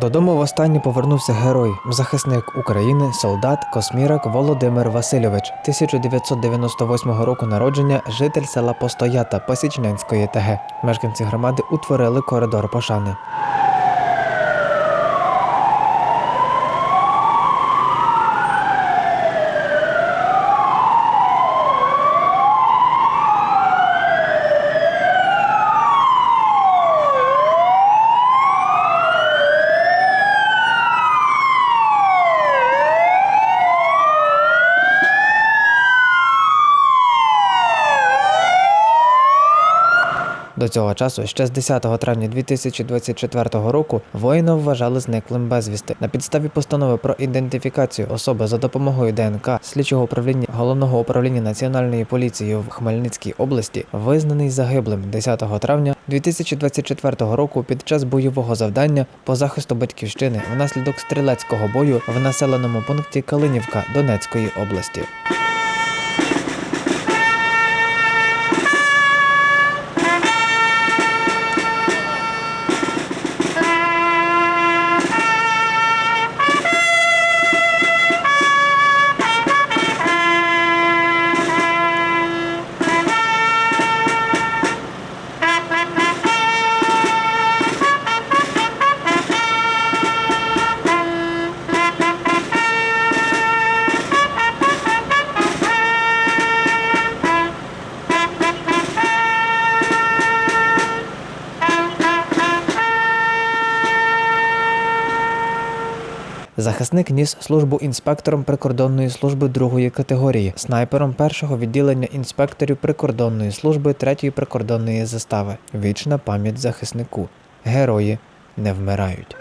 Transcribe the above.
Додому востаннє повернувся герой, захисник України, солдат, космірок Володимир Васильович, 1998 року народження, житель села Постоята Посічнянської ТГ. Мешканці громади утворили коридор пошани. До цього часу, ще з 10 травня 2024 року, воїна вважали зниклим безвісти. На підставі постанови про ідентифікацію особи за допомогою ДНК слідчого управління головного управління національної поліції в Хмельницькій області визнаний загиблим 10 травня 2024 року під час бойового завдання по захисту батьківщини внаслідок стрілецького бою в населеному пункті Калинівка Донецької області. Захисник ніс службу інспектором прикордонної служби другої категорії, снайпером першого відділення інспекторів прикордонної служби третьої прикордонної застави. Вічна пам'ять захиснику. Герої не вмирають.